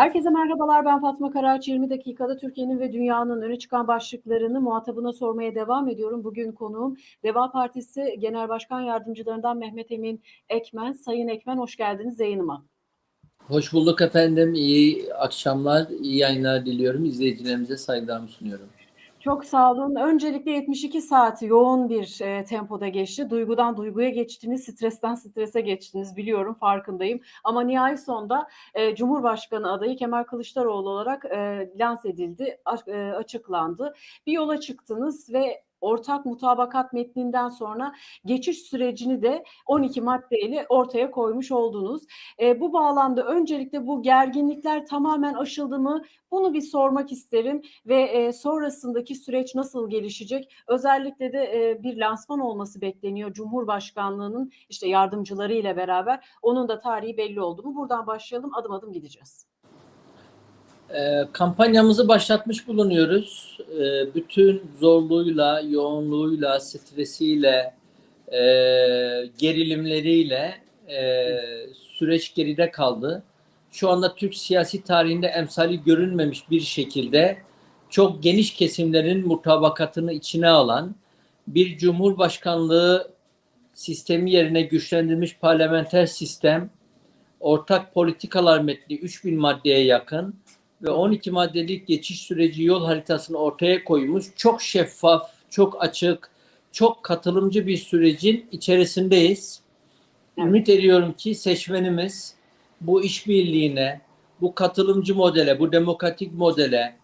Herkese merhabalar. Ben Fatma Karaç. 20 dakikada Türkiye'nin ve dünyanın öne çıkan başlıklarını muhatabına sormaya devam ediyorum. Bugün konuğum Deva Partisi Genel Başkan Yardımcılarından Mehmet Emin Ekmen. Sayın Ekmen hoş geldiniz yayınıma. Hoş bulduk efendim. İyi akşamlar, iyi yayınlar diliyorum. İzleyicilerimize saygılarımı sunuyorum. Çok sağ olun. Öncelikle 72 saati yoğun bir e, tempoda geçti. Duygudan duyguya geçtiniz, stresten strese geçtiniz biliyorum, farkındayım. Ama nihai sonda e, Cumhurbaşkanı adayı Kemal Kılıçdaroğlu olarak e, lanse edildi, a, e, açıklandı. Bir yola çıktınız ve ortak mutabakat metninden sonra geçiş sürecini de 12 maddeyle ortaya koymuş oldunuz. E, bu bağlamda öncelikle bu gerginlikler tamamen aşıldı mı? Bunu bir sormak isterim ve e, sonrasındaki süreç nasıl gelişecek? Özellikle de e, bir lansman olması bekleniyor Cumhurbaşkanlığının işte yardımcıları ile beraber. Onun da tarihi belli oldu mu? Buradan başlayalım, adım adım gideceğiz. E, kampanyamızı başlatmış bulunuyoruz. E, bütün zorluğuyla, yoğunluğuyla, stresiyle, e, gerilimleriyle e, süreç geride kaldı. Şu anda Türk siyasi tarihinde emsali görünmemiş bir şekilde çok geniş kesimlerin mutabakatını içine alan bir cumhurbaşkanlığı sistemi yerine güçlendirilmiş parlamenter sistem, ortak politikalar metni 3000 maddeye yakın ve 12 maddelik geçiş süreci yol haritasını ortaya koymuş. Çok şeffaf, çok açık, çok katılımcı bir sürecin içerisindeyiz. Ümit ediyorum ki seçmenimiz bu işbirliğine, bu katılımcı modele, bu demokratik modele,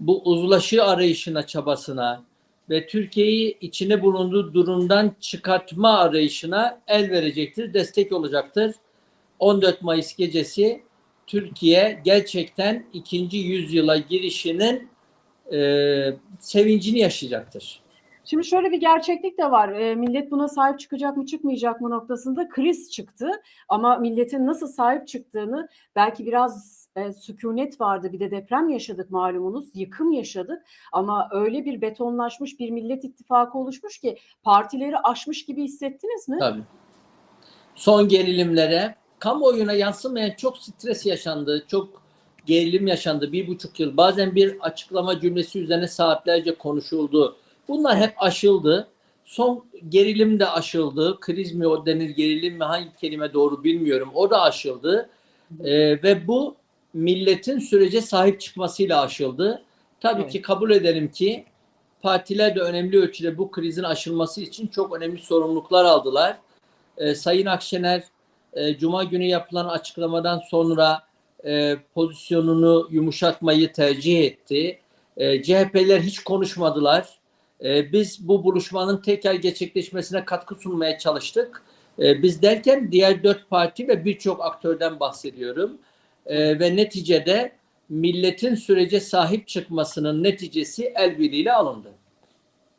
bu uzlaşı arayışına, çabasına ve Türkiye'yi içine bulunduğu durumdan çıkartma arayışına el verecektir, destek olacaktır. 14 Mayıs gecesi Türkiye gerçekten ikinci yüzyıla girişinin e, sevincini yaşayacaktır. Şimdi şöyle bir gerçeklik de var. E, millet buna sahip çıkacak mı çıkmayacak mı noktasında kriz çıktı. Ama milletin nasıl sahip çıktığını belki biraz e, sükunet vardı. Bir de deprem yaşadık malumunuz. Yıkım yaşadık. Ama öyle bir betonlaşmış bir millet ittifakı oluşmuş ki partileri aşmış gibi hissettiniz mi? Tabii. Son gerilimlere kamuoyuna yansımayan çok stres yaşandı, çok gerilim yaşandı bir buçuk yıl. Bazen bir açıklama cümlesi üzerine saatlerce konuşuldu. Bunlar hep aşıldı. Son gerilim de aşıldı. Kriz mi o denir, gerilim mi hangi kelime doğru bilmiyorum. O da aşıldı. Ee, ve bu milletin sürece sahip çıkmasıyla aşıldı. Tabii evet. ki kabul edelim ki partiler de önemli ölçüde bu krizin aşılması için çok önemli sorumluluklar aldılar. Ee, Sayın Akşener e, Cuma günü yapılan açıklamadan sonra e, pozisyonunu yumuşatmayı tercih etti. E, CHP'ler hiç konuşmadılar. E, biz bu buluşmanın tekrar gerçekleşmesine katkı sunmaya çalıştık. E, biz derken diğer dört parti ve birçok aktörden bahsediyorum. E, ve neticede milletin sürece sahip çıkmasının neticesi el birliğiyle alındı.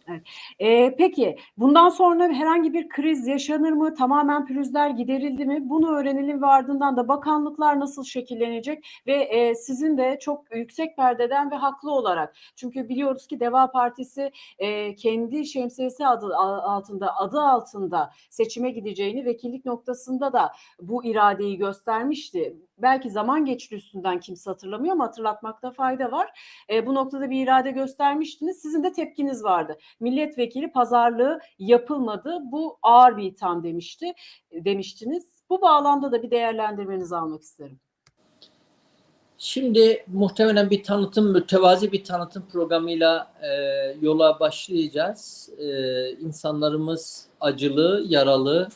Evet. Ee, peki bundan sonra herhangi bir kriz yaşanır mı? Tamamen pürüzler giderildi mi? Bunu öğrenelim ve ardından da bakanlıklar nasıl şekillenecek ve e, sizin de çok yüksek perdeden ve haklı olarak çünkü biliyoruz ki Deva Partisi e, kendi şemsiyesi adı altında adı altında seçime gideceğini vekillik noktasında da bu iradeyi göstermişti belki zaman geçti üstünden kimse hatırlamıyor ama hatırlatmakta fayda var. E, bu noktada bir irade göstermiştiniz. Sizin de tepkiniz vardı. Milletvekili pazarlığı yapılmadı. Bu ağır bir itham demişti demiştiniz. Bu bağlamda da bir değerlendirmenizi almak isterim. Şimdi muhtemelen bir tanıtım, mütevazi bir tanıtım programıyla e, yola başlayacağız. E, insanlarımız acılı, yaralı,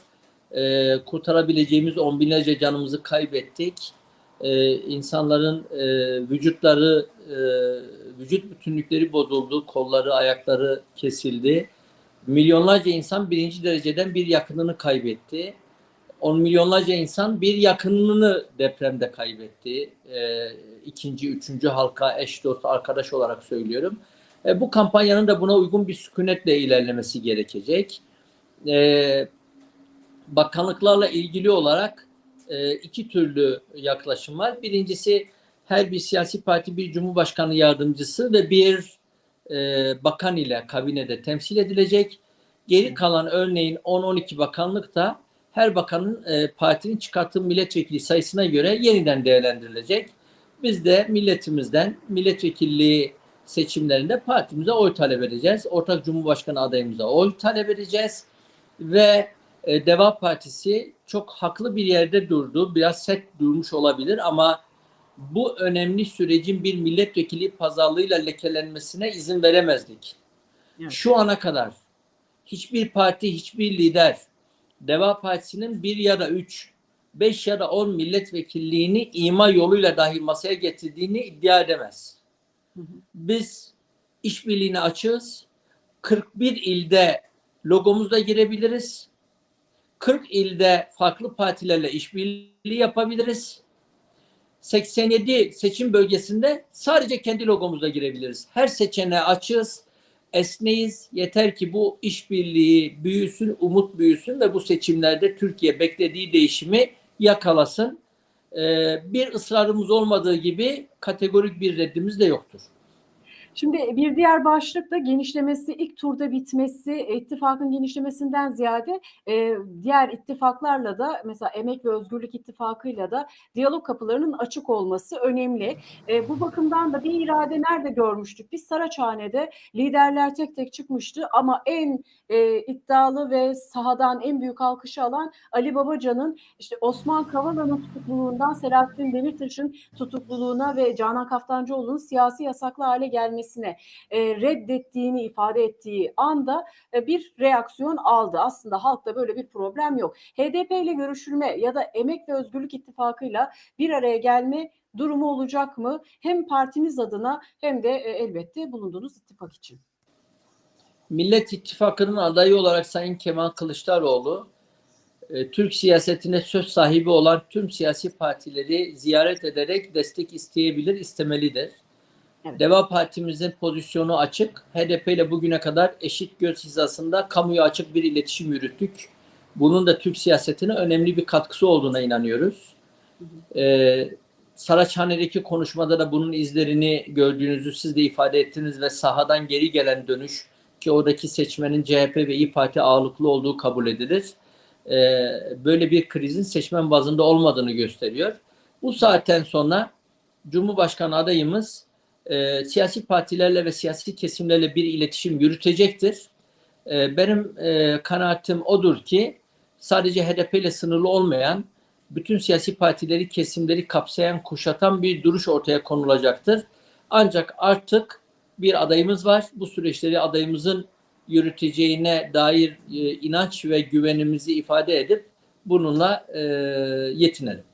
e, kurtarabileceğimiz on binlerce canımızı kaybettik. E, insanların e, vücutları, e, vücut bütünlükleri bozuldu, kolları, ayakları kesildi. Milyonlarca insan birinci dereceden bir yakınını kaybetti. On milyonlarca insan bir yakınını depremde kaybetti. E, ikinci, üçüncü halka, eş, dost, arkadaş olarak söylüyorum. E, bu kampanyanın da buna uygun bir sükunetle ilerlemesi gerekecek. E, bakanlıklarla ilgili olarak e, iki türlü yaklaşım var. Birincisi her bir siyasi parti bir cumhurbaşkanı yardımcısı ve bir e, bakan ile kabinede temsil edilecek. Geri kalan örneğin 10-12 bakanlık da her bakanın e, partinin çıkarttığı milletvekili sayısına göre yeniden değerlendirilecek. Biz de milletimizden milletvekilliği seçimlerinde partimize oy talep edeceğiz. Ortak Cumhurbaşkanı adayımıza oy talep edeceğiz. Ve e, Deva Partisi çok haklı bir yerde durdu. Biraz sert durmuş olabilir ama bu önemli sürecin bir milletvekili pazarlığıyla lekelenmesine izin veremezdik. Evet. Şu ana kadar hiçbir parti, hiçbir lider Deva Partisi'nin bir ya da üç, beş ya da on milletvekilliğini ima yoluyla dahi masaya getirdiğini iddia edemez. Hı hı. Biz işbirliğine açığız. 41 ilde logomuzla girebiliriz. 40 ilde farklı partilerle işbirliği yapabiliriz. 87 seçim bölgesinde sadece kendi logomuzla girebiliriz. Her seçeneğe açığız, esneyiz. Yeter ki bu işbirliği büyüsün, umut büyüsün ve bu seçimlerde Türkiye beklediği değişimi yakalasın. Ee, bir ısrarımız olmadığı gibi kategorik bir reddimiz de yoktur. Şimdi bir diğer başlık da genişlemesi, ilk turda bitmesi, ittifakın genişlemesinden ziyade e, diğer ittifaklarla da mesela Emek ve Özgürlük İttifakı'yla da diyalog kapılarının açık olması önemli. E, bu bakımdan da bir irade nerede görmüştük? Biz Saraçhane'de liderler tek tek çıkmıştı ama en e, iddialı ve sahadan en büyük alkışı alan Ali Babacan'ın işte Osman Kavala'nın tutukluluğundan Selahattin Demirtaş'ın tutukluluğuna ve Canan Kaftancıoğlu'nun siyasi yasaklı hale gelmesine e, reddettiğini ifade ettiği anda e, bir reaksiyon aldı. Aslında halkta böyle bir problem yok. HDP ile görüşülme ya da Emek ve Özgürlük İttifakı'yla bir araya gelme durumu olacak mı? Hem partiniz adına hem de e, elbette bulunduğunuz ittifak için. Millet İttifakı'nın adayı olarak Sayın Kemal Kılıçdaroğlu e, Türk siyasetine söz sahibi olan tüm siyasi partileri ziyaret ederek destek isteyebilir, istemelidir. Evet. Deva Partimizin pozisyonu açık. HDP ile bugüne kadar eşit göz hizasında kamuya açık bir iletişim yürüttük. Bunun da Türk siyasetine önemli bir katkısı olduğuna inanıyoruz. Ee, Saraçhane'deki konuşmada da bunun izlerini gördüğünüzü siz de ifade ettiniz ve sahadan geri gelen dönüş ki oradaki seçmenin CHP ve İyi Parti ağırlıklı olduğu kabul edilir. Ee, böyle bir krizin seçmen bazında olmadığını gösteriyor. Bu saatten sonra Cumhurbaşkanı adayımız e, siyasi partilerle ve siyasi kesimlerle bir iletişim yürütecektir. E, benim e, kanaatim odur ki sadece HDP ile sınırlı olmayan bütün siyasi partileri, kesimleri kapsayan, kuşatan bir duruş ortaya konulacaktır. Ancak artık bir adayımız var. Bu süreçleri adayımızın yürüteceğine dair e, inanç ve güvenimizi ifade edip bununla e, yetinelim.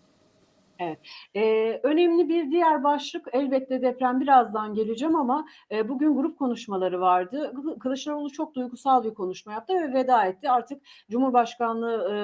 Ee, önemli bir diğer başlık elbette deprem birazdan geleceğim ama e, bugün grup konuşmaları vardı. Kılı- Kılıçdaroğlu çok duygusal bir konuşma yaptı ve veda etti. Artık Cumhurbaşkanlığı e,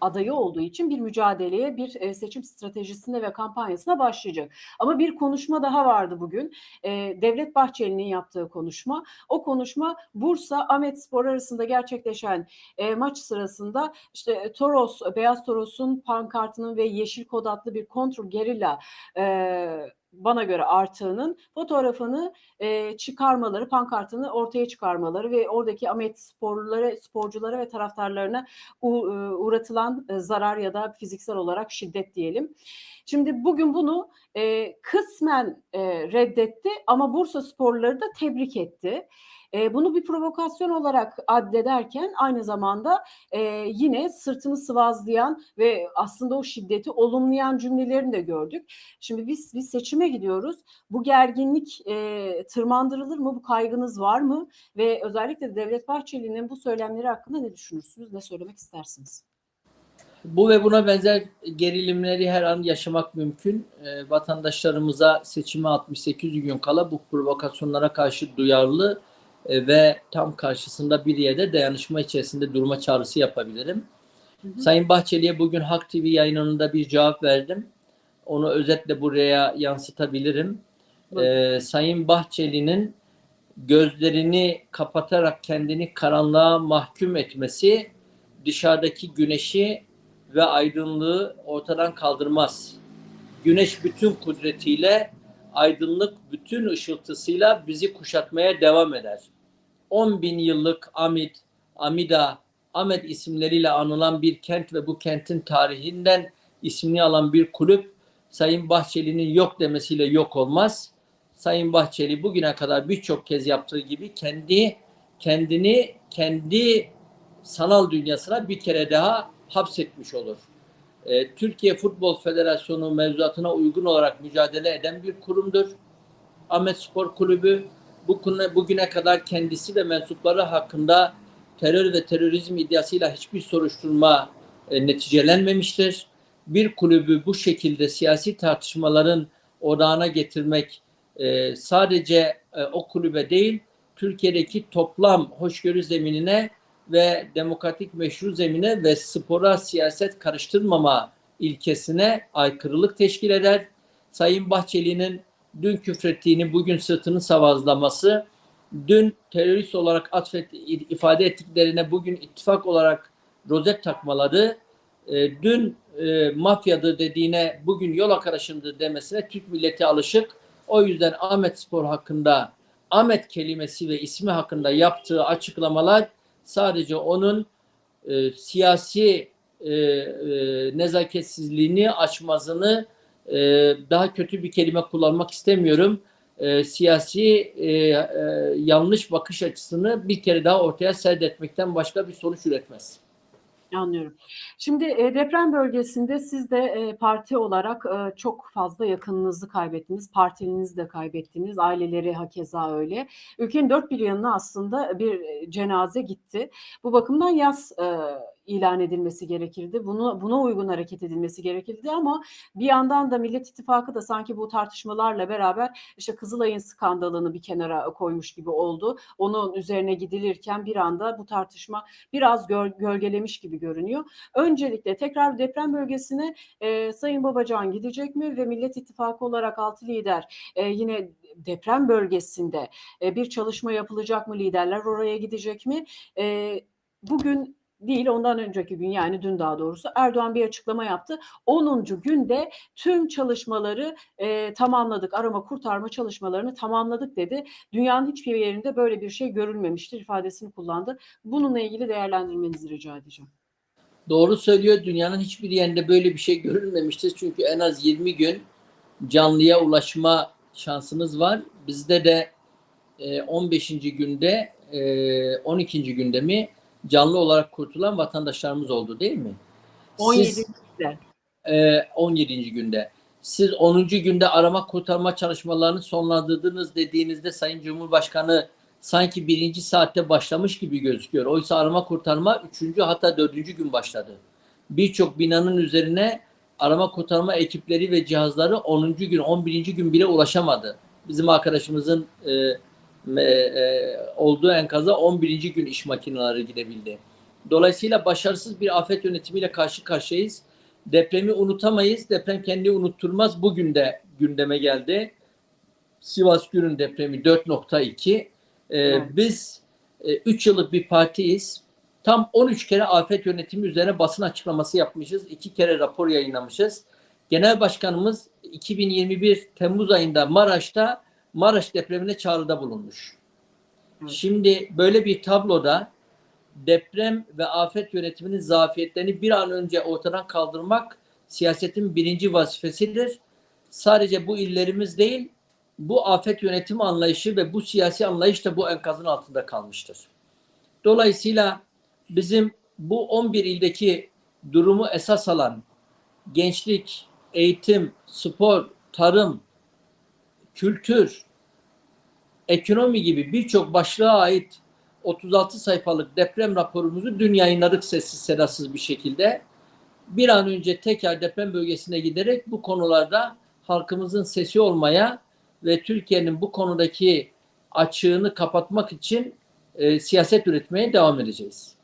adayı olduğu için bir mücadeleye, bir e, seçim stratejisine ve kampanyasına başlayacak. Ama bir konuşma daha vardı bugün. E, Devlet Bahçeli'nin yaptığı konuşma. O konuşma Bursa Ahmet Spor arasında gerçekleşen e, maç sırasında işte Toros, Beyaz Toros'un pankartının ve yeşil kod adlı bir kontrol gerilla e, bana göre artığının fotoğrafını e, çıkarmaları, pankartını ortaya çıkarmaları ve oradaki Ahmet sporlulara, sporculara ve taraftarlarına u- e, uğratılan e, zarar ya da fiziksel olarak şiddet diyelim. Şimdi bugün bunu e, kısmen e, reddetti ama Bursa sporları da tebrik etti. E, bunu bir provokasyon olarak addederken aynı zamanda e, yine sırtını sıvazlayan ve aslında o şiddeti olumlayan cümlelerini de gördük. Şimdi biz biz seçime gidiyoruz. Bu gerginlik e, tırmandırılır mı? Bu kaygınız var mı? Ve özellikle de Devlet Bahçeli'nin bu söylemleri hakkında ne düşünürsünüz? Ne söylemek istersiniz? Bu ve buna benzer gerilimleri her an yaşamak mümkün. E, vatandaşlarımıza seçime 68 gün kala bu provokasyonlara karşı duyarlı e, ve tam karşısında bir yerde dayanışma içerisinde durma çağrısı yapabilirim. Hı hı. Sayın Bahçeli'ye bugün Halk TV yayınında bir cevap verdim. Onu özetle buraya yansıtabilirim. Buyurun. E, Sayın Bahçeli'nin gözlerini kapatarak kendini karanlığa mahkum etmesi dışarıdaki güneşi ve aydınlığı ortadan kaldırmaz. Güneş bütün kudretiyle, aydınlık bütün ışıltısıyla bizi kuşatmaya devam eder. 10 bin yıllık Amid, Amida, Ahmet isimleriyle anılan bir kent ve bu kentin tarihinden ismini alan bir kulüp Sayın Bahçeli'nin yok demesiyle yok olmaz. Sayın Bahçeli bugüne kadar birçok kez yaptığı gibi kendi kendini kendi sanal dünyasına bir kere daha hapsetmiş olur. Ee, Türkiye Futbol Federasyonu mevzuatına uygun olarak mücadele eden bir kurumdur. Ahmet Spor Kulübü bu konu- bugüne kadar kendisi ve mensupları hakkında terör ve terörizm iddiasıyla hiçbir soruşturma e, neticelenmemiştir. Bir kulübü bu şekilde siyasi tartışmaların odağına getirmek e, sadece e, o kulübe değil, Türkiye'deki toplam hoşgörü zeminine ve demokratik meşru zemine ve spora siyaset karıştırmama ilkesine aykırılık teşkil eder. Sayın Bahçeli'nin dün küfrettiğini bugün sırtını savazlaması, dün terörist olarak atfet, ifade ettiklerine bugün ittifak olarak rozet takmaları, e, dün e, mafyadı dediğine bugün yol arkadaşındı demesine Türk milleti alışık. O yüzden Ahmet Spor hakkında Ahmet kelimesi ve ismi hakkında yaptığı açıklamalar sadece onun e, siyasi e, e, nezaketsizliğini açmazını e, daha kötü bir kelime kullanmak istemiyorum. E, siyasi e, e, yanlış bakış açısını bir kere daha ortaya serdetmekten başka bir sonuç üretmez. Anlıyorum. Şimdi e, deprem bölgesinde siz de e, parti olarak e, çok fazla yakınınızı kaybettiniz. Partilinizi de kaybettiniz. Aileleri hakeza öyle. Ülkenin dört bir yanına aslında bir e, cenaze gitti. Bu bakımdan yaz e, ilan edilmesi gerekirdi. Bunu buna uygun hareket edilmesi gerekirdi ama bir yandan da Millet İttifakı da sanki bu tartışmalarla beraber işte Kızılay'ın skandalını bir kenara koymuş gibi oldu. Onun üzerine gidilirken bir anda bu tartışma biraz göl- gölgelemiş gibi görünüyor. Öncelikle tekrar deprem bölgesine e, Sayın Babacan gidecek mi ve Millet İttifakı olarak altı lider e, yine deprem bölgesinde e, bir çalışma yapılacak mı? Liderler oraya gidecek mi? E, bugün değil ondan önceki gün yani dün daha doğrusu Erdoğan bir açıklama yaptı. 10. günde tüm çalışmaları e, tamamladık. Arama kurtarma çalışmalarını tamamladık dedi. Dünyanın hiçbir yerinde böyle bir şey görülmemiştir ifadesini kullandı. Bununla ilgili değerlendirmenizi rica edeceğim. Doğru söylüyor. Dünyanın hiçbir yerinde böyle bir şey görülmemiştir. Çünkü en az 20 gün canlıya ulaşma şansınız var. Bizde de e, 15. günde e, 12. günde mi canlı olarak kurtulan vatandaşlarımız oldu değil mi? 17. Siz, günde. e, 17. günde. Siz 10. günde arama kurtarma çalışmalarını sonlandırdınız dediğinizde Sayın Cumhurbaşkanı sanki birinci saatte başlamış gibi gözüküyor. Oysa arama kurtarma üçüncü hatta dördüncü gün başladı. Birçok binanın üzerine arama kurtarma ekipleri ve cihazları 10. gün, 11. gün bile ulaşamadı. Bizim arkadaşımızın e, e, e, olduğu enkaza 11. gün iş makineleri gidebildi. Dolayısıyla başarısız bir afet yönetimiyle karşı karşıyayız. Depremi unutamayız. Deprem kendi unutturmaz. Bugün de gündeme geldi. Sivas Gürün depremi 4.2. Ee, Evet. Biz 3 yıllık bir partiyiz. Tam 13 kere afet yönetimi üzerine basın açıklaması yapmışız. 2 kere rapor yayınlamışız. Genel Başkanımız 2021 Temmuz ayında Maraş'ta Maraş depremine çağrıda bulunmuş. Şimdi böyle bir tabloda deprem ve afet yönetiminin zafiyetlerini bir an önce ortadan kaldırmak siyasetin birinci vazifesidir. Sadece bu illerimiz değil, bu afet yönetim anlayışı ve bu siyasi anlayış da bu enkazın altında kalmıştır. Dolayısıyla bizim bu 11 ildeki durumu esas alan gençlik, eğitim, spor, tarım, kültür, ekonomi gibi birçok başlığa ait 36 sayfalık deprem raporumuzu dün yayınladık sessiz sedasız bir şekilde. Bir an önce tekrar deprem bölgesine giderek bu konularda halkımızın sesi olmaya ve Türkiye'nin bu konudaki açığını kapatmak için e, siyaset üretmeye devam edeceğiz.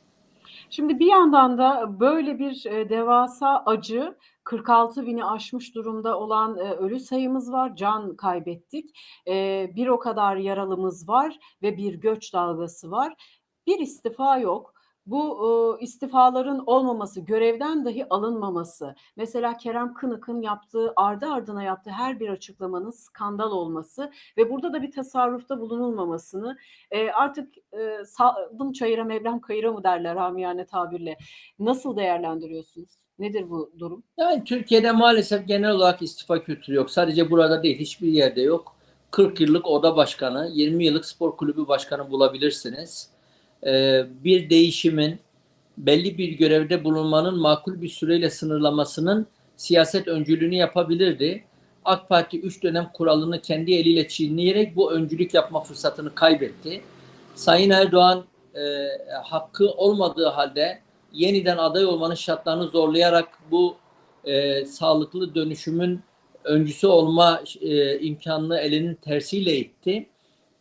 Şimdi bir yandan da böyle bir e, devasa acı 46 bini aşmış durumda olan e, ölü sayımız var, can kaybettik. E, bir o kadar yaralımız var ve bir göç dalgası var. Bir istifa yok. Bu e, istifaların olmaması, görevden dahi alınmaması, mesela Kerem Kınık'ın yaptığı, ardı ardına yaptığı her bir açıklamanın skandal olması ve burada da bir tasarrufta bulunulmamasını e, artık e, saldım çayıra Mevlam kayıra mı derler amiyane tabirle. Nasıl değerlendiriyorsunuz? Nedir bu durum? Yani Türkiye'de maalesef genel olarak istifa kültürü yok. Sadece burada değil, hiçbir yerde yok. 40 yıllık oda başkanı, 20 yıllık spor kulübü başkanı bulabilirsiniz. Ee, bir değişimin, belli bir görevde bulunmanın makul bir süreyle sınırlamasının siyaset öncülüğünü yapabilirdi. AK Parti 3 dönem kuralını kendi eliyle çiğneyerek bu öncülük yapma fırsatını kaybetti. Sayın Erdoğan e, hakkı olmadığı halde yeniden aday olmanın şartlarını zorlayarak bu e, sağlıklı dönüşümün öncüsü olma e, imkanını elinin tersiyle itti.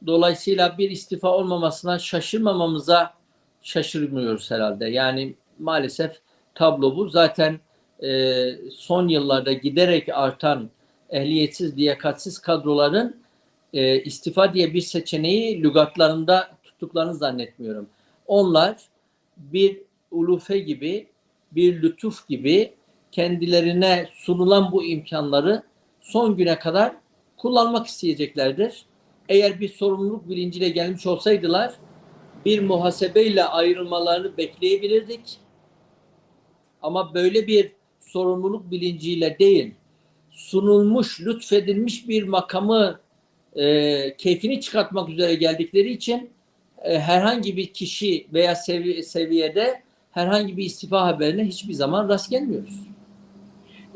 Dolayısıyla bir istifa olmamasına şaşırmamamıza şaşırmıyoruz herhalde. Yani maalesef tablo bu. Zaten e, son yıllarda giderek artan ehliyetsiz, liyakatsiz kadroların e, istifa diye bir seçeneği lügatlarında tuttuklarını zannetmiyorum. Onlar bir ulufe gibi, bir lütuf gibi kendilerine sunulan bu imkanları son güne kadar kullanmak isteyeceklerdir. Eğer bir sorumluluk bilinciyle gelmiş olsaydılar bir muhasebeyle ayrılmalarını bekleyebilirdik. Ama böyle bir sorumluluk bilinciyle değil, sunulmuş, lütfedilmiş bir makamı e, keyfini çıkartmak üzere geldikleri için e, herhangi bir kişi veya sevi seviyede herhangi bir istifa haberine hiçbir zaman rast gelmiyoruz.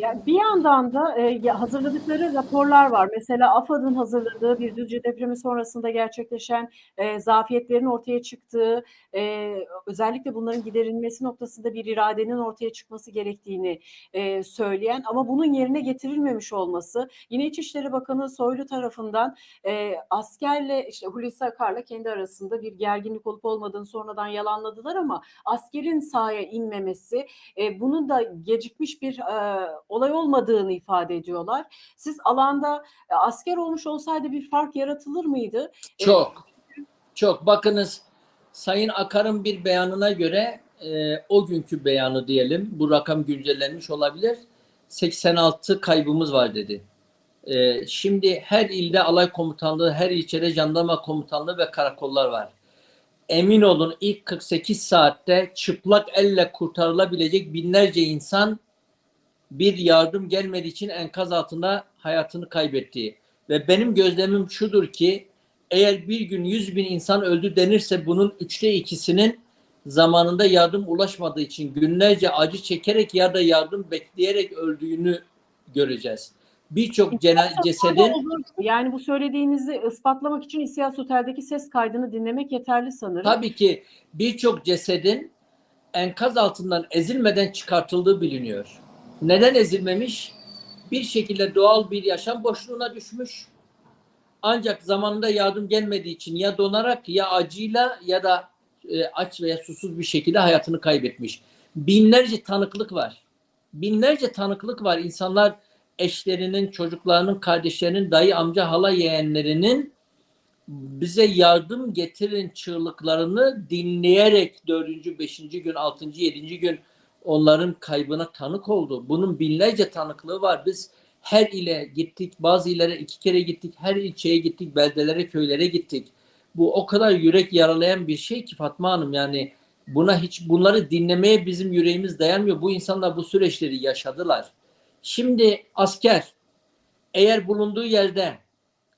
Yani bir yandan da e, hazırladıkları raporlar var. Mesela AFAD'ın hazırladığı bir Düzce depremi sonrasında gerçekleşen e, zafiyetlerin ortaya çıktığı, e, özellikle bunların giderilmesi noktasında bir iradenin ortaya çıkması gerektiğini e, söyleyen ama bunun yerine getirilmemiş olması, yine İçişleri Bakanı Soylu tarafından e, askerle, işte Hulusi Akar'la kendi arasında bir gerginlik olup olmadığını sonradan yalanladılar ama askerin sahaya inmemesi, e, bunun da gecikmiş bir e, olay olmadığını ifade ediyorlar. Siz alanda e, asker olmuş olsaydı bir fark yaratılır mıydı? Çok. Çok. Bakınız Sayın Akar'ın bir beyanına göre e, o günkü beyanı diyelim. Bu rakam güncellenmiş olabilir. 86 kaybımız var dedi. E, şimdi her ilde alay komutanlığı, her ilçede jandarma komutanlığı ve karakollar var. Emin olun ilk 48 saatte çıplak elle kurtarılabilecek binlerce insan bir yardım gelmediği için enkaz altında hayatını kaybetti. Ve benim gözlemim şudur ki eğer bir gün 100 bin insan öldü denirse bunun üçte ikisinin zamanında yardım ulaşmadığı için günlerce acı çekerek ya da yardım bekleyerek öldüğünü göreceğiz. Birçok cesedin yani bu söylediğinizi ispatlamak için İSİAS Otel'deki ses kaydını dinlemek yeterli sanırım. Tabii ki birçok cesedin enkaz altından ezilmeden çıkartıldığı biliniyor. Neden ezilmemiş? Bir şekilde doğal bir yaşam boşluğuna düşmüş. Ancak zamanında yardım gelmediği için ya donarak ya acıyla ya da e, aç veya susuz bir şekilde hayatını kaybetmiş. Binlerce tanıklık var. Binlerce tanıklık var. İnsanlar eşlerinin, çocuklarının, kardeşlerinin, dayı, amca, hala yeğenlerinin bize yardım getirin çığlıklarını dinleyerek dördüncü, beşinci gün, altıncı, yedinci gün onların kaybına tanık oldu. Bunun binlerce tanıklığı var. Biz her ile gittik, bazı illere iki kere gittik, her ilçeye gittik, beldelere, köylere gittik. Bu o kadar yürek yaralayan bir şey ki Fatma Hanım yani buna hiç bunları dinlemeye bizim yüreğimiz dayanmıyor. Bu insanlar bu süreçleri yaşadılar. Şimdi asker eğer bulunduğu yerde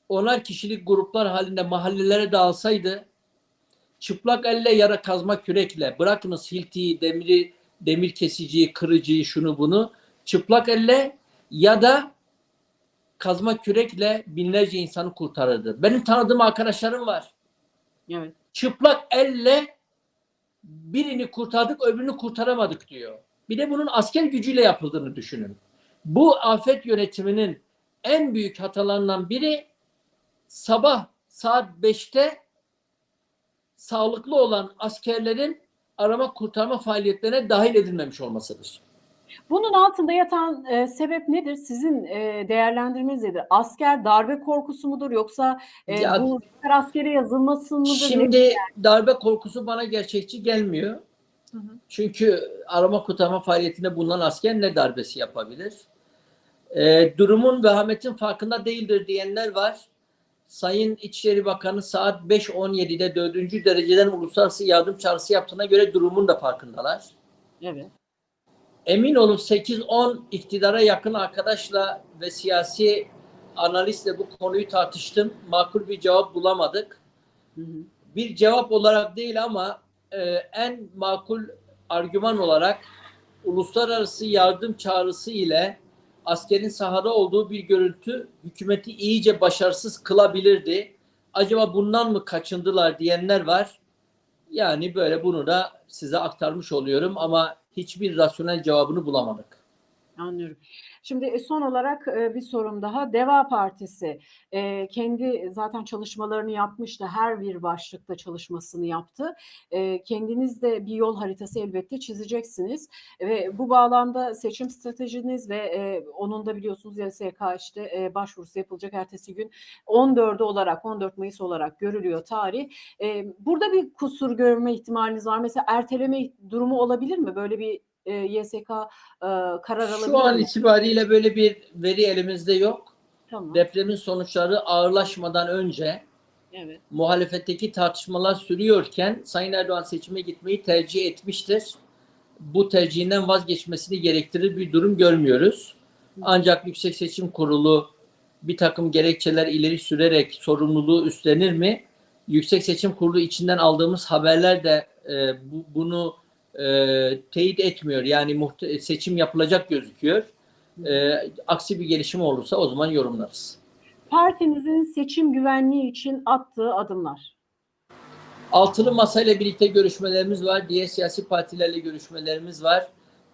onar kişilik gruplar halinde mahallelere dağılsaydı çıplak elle yara kazma kürekle bırakınız hiltiyi, demiri, demir kesiciyi, kırıcıyı, şunu bunu çıplak elle ya da kazma kürekle binlerce insanı kurtarırdı. Benim tanıdığım arkadaşlarım var. Evet. Çıplak elle birini kurtardık, öbürünü kurtaramadık diyor. Bir de bunun asker gücüyle yapıldığını düşünün. Bu afet yönetiminin en büyük hatalarından biri sabah saat 5'te sağlıklı olan askerlerin arama kurtarma faaliyetlerine dahil edilmemiş olmasıdır. Bunun altında yatan e, sebep nedir? Sizin e, değerlendirmeniz nedir? Asker darbe korkusu mudur yoksa e, Ya- bu askere yazılması mıdır? Şimdi darbe korkusu bana gerçekçi gelmiyor. Hı hı. Çünkü arama kurtarma faaliyetinde bulunan asker ne darbesi yapabilir? Ee, durumun vehametin farkında değildir diyenler var. Sayın İçişleri Bakanı saat 5.17'de 4. dereceden uluslararası yardım çağrısı yaptığına göre durumun da farkındalar. Evet. Emin olun 8-10 iktidara yakın arkadaşla ve siyasi analistle bu konuyu tartıştım. Makul bir cevap bulamadık. Hı hı. Bir cevap olarak değil ama e, en makul argüman olarak uluslararası yardım çağrısı ile askerin sahada olduğu bir görüntü hükümeti iyice başarısız kılabilirdi. Acaba bundan mı kaçındılar diyenler var. Yani böyle bunu da size aktarmış oluyorum ama hiçbir rasyonel cevabını bulamadık. Anlıyorum. Şimdi e, son olarak e, bir sorum daha. Deva Partisi e, kendi zaten çalışmalarını yapmıştı. Her bir başlıkta çalışmasını yaptı. Kendiniz de bir yol haritası elbette çizeceksiniz. Ve bu bağlamda seçim stratejiniz ve onun da biliyorsunuz YSK işte başvurusu yapılacak ertesi gün 14'ü olarak 14 Mayıs olarak görülüyor tarih. Burada bir kusur görme ihtimaliniz var. Mesela erteleme durumu olabilir mi? Böyle bir e, YSK e, karar alabilir Şu an mi? itibariyle böyle bir veri elimizde yok. Tamam. Depremin sonuçları ağırlaşmadan önce Evet. muhalefetteki tartışmalar sürüyorken Sayın Erdoğan seçime gitmeyi tercih etmiştir. Bu tercihinden vazgeçmesini gerektirir bir durum görmüyoruz. Ancak Yüksek Seçim Kurulu bir takım gerekçeler ileri sürerek sorumluluğu üstlenir mi? Yüksek Seçim Kurulu içinden aldığımız haberler de e, bu, bunu e, teyit etmiyor. Yani seçim yapılacak gözüküyor. E, aksi bir gelişme olursa o zaman yorumlarız. Partinizin seçim güvenliği için attığı adımlar. Altılı Masa ile birlikte görüşmelerimiz var. Diğer siyasi partilerle görüşmelerimiz var.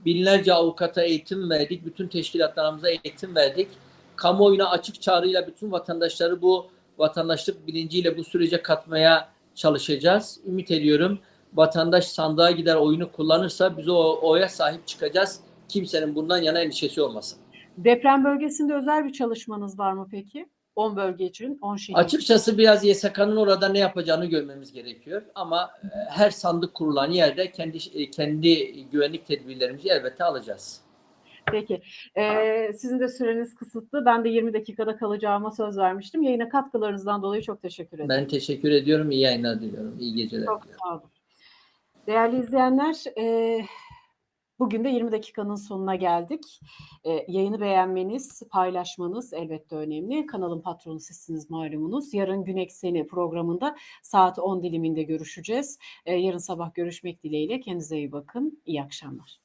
Binlerce avukata eğitim verdik. Bütün teşkilatlarımıza eğitim verdik. Kamuoyuna açık çağrıyla bütün vatandaşları bu vatandaşlık bilinciyle bu sürece katmaya çalışacağız. Ümit ediyorum vatandaş sandığa gider oyunu kullanırsa biz o oya sahip çıkacağız. Kimsenin bundan yana endişesi olmasın. Deprem bölgesinde özel bir çalışmanız var mı peki? 10 bölge için, 10 şehir. Açıkçası biraz YSK'nın orada ne yapacağını görmemiz gerekiyor. Ama e, her sandık kurulan yerde kendi e, kendi güvenlik tedbirlerimizi elbette alacağız. Peki. Ee, sizin de süreniz kısıtlı. Ben de 20 dakikada kalacağıma söz vermiştim. Yayına katkılarınızdan dolayı çok teşekkür ederim. Ben teşekkür ediyorum. İyi yayınlar diliyorum. İyi geceler Çok diliyorum. sağ olun. Değerli izleyenler, e, bugün de 20 dakikanın sonuna geldik. E, yayını beğenmeniz, paylaşmanız elbette önemli. Kanalın patronu sizsiniz malumunuz. Yarın Gün Ekseni programında saat 10 diliminde görüşeceğiz. E, yarın sabah görüşmek dileğiyle. Kendinize iyi bakın. İyi akşamlar.